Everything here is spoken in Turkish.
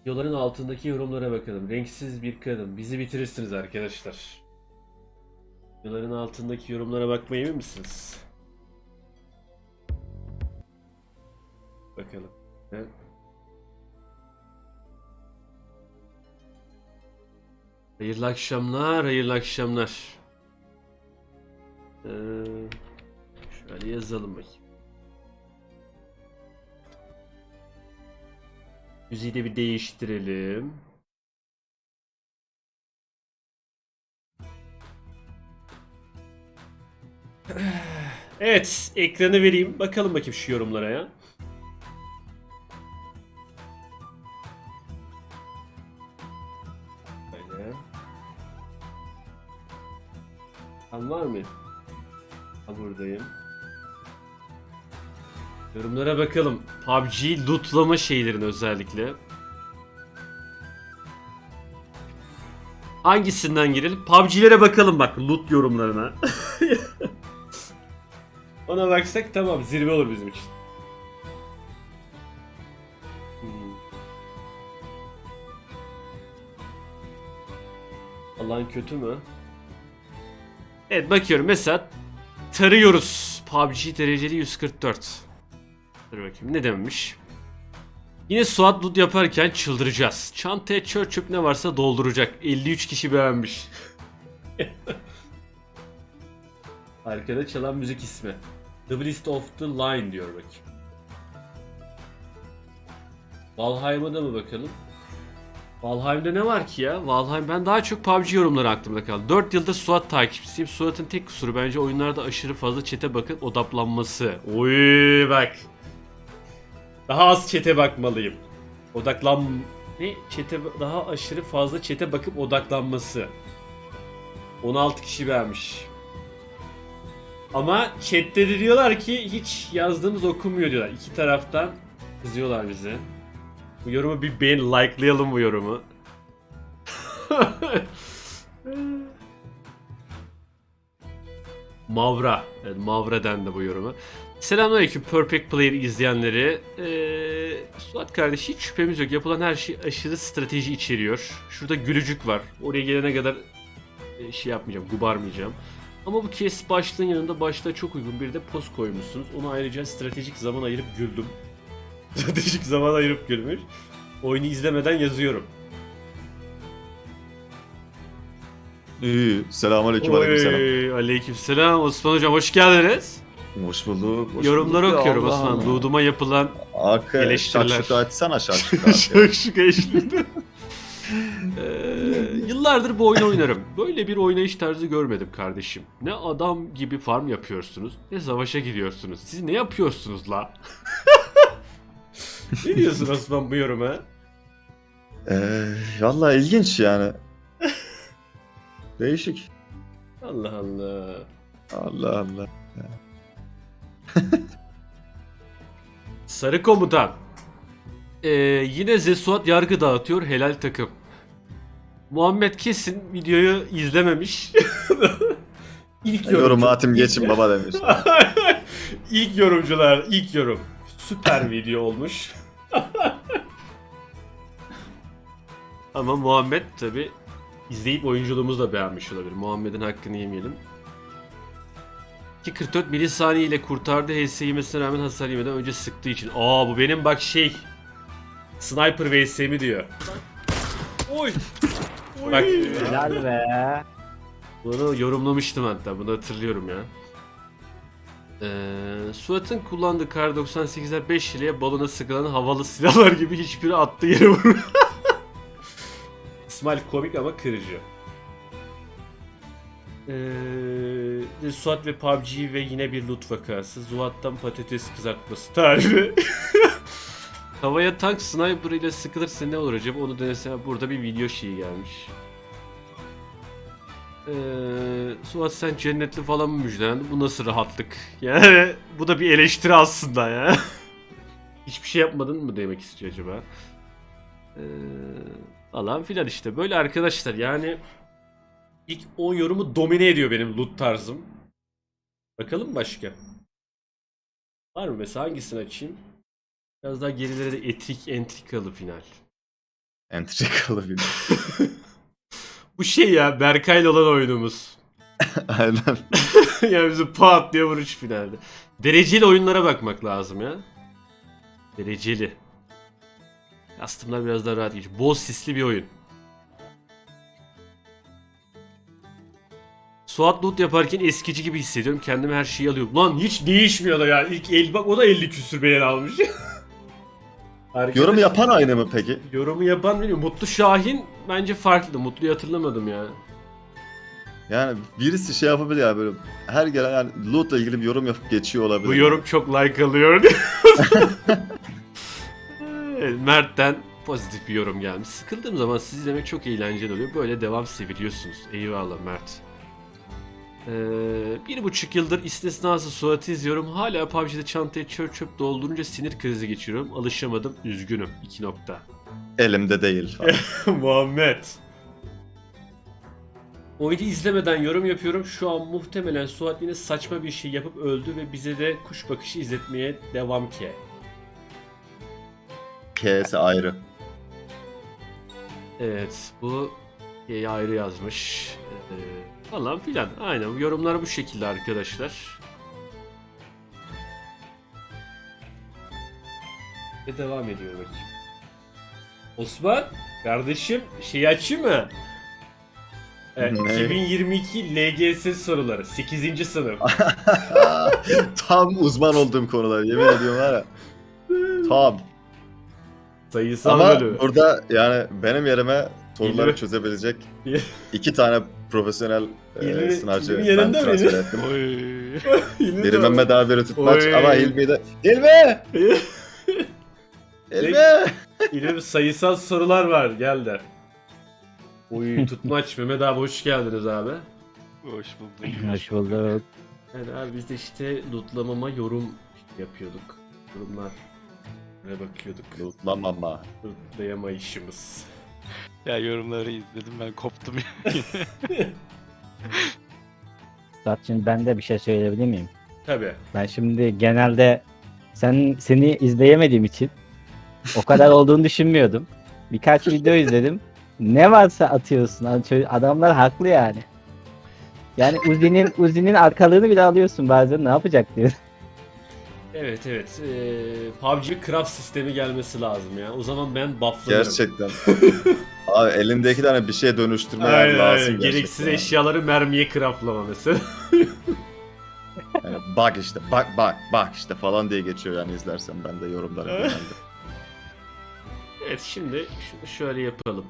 Videoların altındaki yorumlara bakalım. Renksiz bir kadın. Bizi bitirirsiniz arkadaşlar. Videoların altındaki yorumlara bakmaya emin misiniz? Bakalım. Evet. Hayırlı akşamlar, hayırlı akşamlar. Ee, şöyle yazalım bakayım. Müziği de bir değiştirelim. Evet, ekranı vereyim. Bakalım bakayım şu yorumlara ya. Böyle. Tam var mı? Ha buradayım. Yorumlara bakalım. PUBG lootlama şeylerin özellikle. Hangisinden girelim? PUBG'lere bakalım bak loot yorumlarına. Ona baksak tamam zirve olur bizim için. Hmm. Allah'ın kötü mü? Evet bakıyorum mesela tarıyoruz. PUBG dereceli 144. Dur bakayım ne dememiş. Yine SWAT loot yaparken çıldıracağız. Çantaya çöp çöp ne varsa dolduracak. 53 kişi beğenmiş. Arkada çalan müzik ismi. The List of the Line diyor bakayım. Valheim'a da mı bakalım? Valheim'de ne var ki ya? Valheim ben daha çok PUBG yorumları aklımda kaldı. 4 yıldır SWAT takipçisiyim. SWAT'ın tek kusuru bence oyunlarda aşırı fazla çete bakıp odaklanması. Oy bak. Daha az çete bakmalıyım. Odaklan... Ne? Çete... Daha aşırı fazla çete bakıp odaklanması. 16 kişi beğenmiş. Ama chatte de diyorlar ki hiç yazdığımız okunmuyor diyorlar. İki taraftan kızıyorlar bize. Bu yorumu bir beğen, likelayalım bu yorumu. Mavra. Evet, Mavra dendi bu yoruma. Selamünaleyküm Perfect Player izleyenleri. Ee, Suat kardeş hiç şüphemiz yok. Yapılan her şey aşırı strateji içeriyor. Şurada gülücük var. Oraya gelene kadar e, şey yapmayacağım, gubarmayacağım. Ama bu kes başlığın yanında başta çok uygun bir de post koymuşsunuz. Onu ayrıca stratejik zaman ayırıp güldüm. stratejik zaman ayırıp gülmüş. Oyunu izlemeden yazıyorum. İyi. Selamünaleyküm aleykümselam. Aleykümselam. Osman hocam hoş geldiniz. Hoş bulduk. Hoş Yorumları bulduk ya, okuyorum Allah Osman. Allah. Ludum'a yapılan Arka eleştiriler. şakşuka açsana şakşuka. Şakşuka eşliğinde. Ee, yıllardır bu oyunu oynarım. Böyle bir oynayış tarzı görmedim kardeşim. Ne adam gibi farm yapıyorsunuz, ne savaşa gidiyorsunuz. Siz ne yapıyorsunuz la? ne diyorsun Osman bu yoruma? Eee valla ilginç yani. Değişik. Allah Allah. Allah Allah. Sarı komutan. Ee, yine Zesuat yargı dağıtıyor helal takım. Muhammed kesin videoyu izlememiş. İlk Yorum atım geçin baba demiş. ilk yorumcular, ilk yorum. Süper video olmuş. Ama Muhammed tabi izleyip oyunculuğumuzu da beğenmiş olabilir. Muhammed'in hakkını yemeyelim. 2.44 milisaniye ile kurtardı HS yemesine rağmen hasar yemeden önce sıktığı için. Aa bu benim bak şey Sniper VS'mi diyor. Oy. Oy. Bak helal be. Bunu yorumlamıştım hatta. Bunu hatırlıyorum ya. Ee, Suat'ın kullandığı kar 98'ler 5 liraya balona sıkılan havalı silahlar gibi hiçbiri attığı yere vurmuyor. İsmail komik ama kırıcı. Ee, Suat ve PUBG ve yine bir loot vakası. Zuat'tan patates kızartması tarifi. Havaya tank sniper ile sıkılırsa ne olur acaba onu denesene burada bir video şeyi gelmiş. Ee, Suat sen cennetli falan mı müjdelendi? Bu nasıl rahatlık? Yani bu da bir eleştiri aslında ya. Hiçbir şey yapmadın mı demek istiyor acaba? Ee, falan filan işte. Böyle arkadaşlar yani ilk 10 yorumu domine ediyor benim loot tarzım. Bakalım başka. Var mı mesela hangisini açayım? Biraz daha gerilere de etrik entrikalı final. Entrikalı bir. Bu şey ya Berkay'la olan oyunumuz. Aynen. yani bizi pat diye vuruş finalde. Dereceli oyunlara bakmak lazım ya. Dereceli. Kastımlar biraz daha rahat geçiyor. Bol sisli bir oyun. Suat loot yaparken eskici gibi hissediyorum. Kendimi her şeyi alıyorum. Lan hiç değişmiyor da ya. İlk el bak o da 50 küsür beğen almış. Arkadaş- Yorum yapan aynı mı peki? Yorumu yapan bilmiyorum. Mutlu Şahin bence farklı. Mutlu'yu hatırlamadım ya. Yani birisi şey yapabilir ya böyle her gelen yani loot'la ilgili bir yorum yapıp geçiyor olabilir. Bu yorum çok like alıyor. Evet, Mert'ten pozitif bir yorum gelmiş. Sıkıldığım zaman sizi izlemek çok eğlenceli oluyor. Böyle devam seviliyorsunuz. Eyvallah Mert. Ee, bir buçuk yıldır istisnası Suat'ı izliyorum. Hala PUBG'de çantaya çöp çöp doldurunca sinir krizi geçiriyorum. Alışamadım. Üzgünüm. 2 nokta. Elimde değil falan. Muhammed. Oyunu izlemeden yorum yapıyorum. Şu an muhtemelen Suat yine saçma bir şey yapıp öldü ve bize de kuş bakışı izletmeye devam ki. K'si ayrı. Evet bu Y'yi ayrı yazmış. Ee, falan filan. Aynen yorumlar bu şekilde arkadaşlar. Ve devam ediyor bakayım. Osman kardeşim şeyi açayım mı? Evet, Ne? 2022 LGS soruları 8. sınıf. Tam uzman olduğum konular yemin ediyorum var ya. Tam. Sayısal Ama bölümü. burada yani benim yerime soruları çözebilecek iki tane profesyonel e, Hilmi- sınavcı Hilmi ben transfer ettim. Biri Mehmet abi biri tutmaç Oy. ama Hilmi de Hilmi! Hilmi! Bir sayısal sorular var gel de. Oy tutmaç Mehmet abi hoş geldiniz abi. Hoş bulduk. Hoş bulduk. Yani abi biz de işte lootlamama yorum yapıyorduk. Yorumlar ve bakıyorduk. Lootlamama. Lootlayamayışımız. Ya yorumları izledim ben koptum. Murat şimdi ben de bir şey söyleyebilir miyim? Tabi. Ben şimdi genelde sen seni izleyemediğim için o kadar olduğunu düşünmüyordum. Birkaç video izledim. Ne varsa atıyorsun. Çö- Adamlar haklı yani. Yani Uzi'nin Uzi'nin arkalığını bile alıyorsun bazen. Ne yapacak diyor. Evet evet. Ee, PUBG craft sistemi gelmesi lazım ya. O zaman ben bufflanırım. Gerçekten. Abi elindeki tane bir şeye dönüştürme yani Aynen, lazım aynen. Gereksiz eşyaları mermiye craftlama mesela. Yani bak işte bak bak bak işte falan diye geçiyor yani izlersen ben de genelde. evet şimdi şunu şöyle yapalım.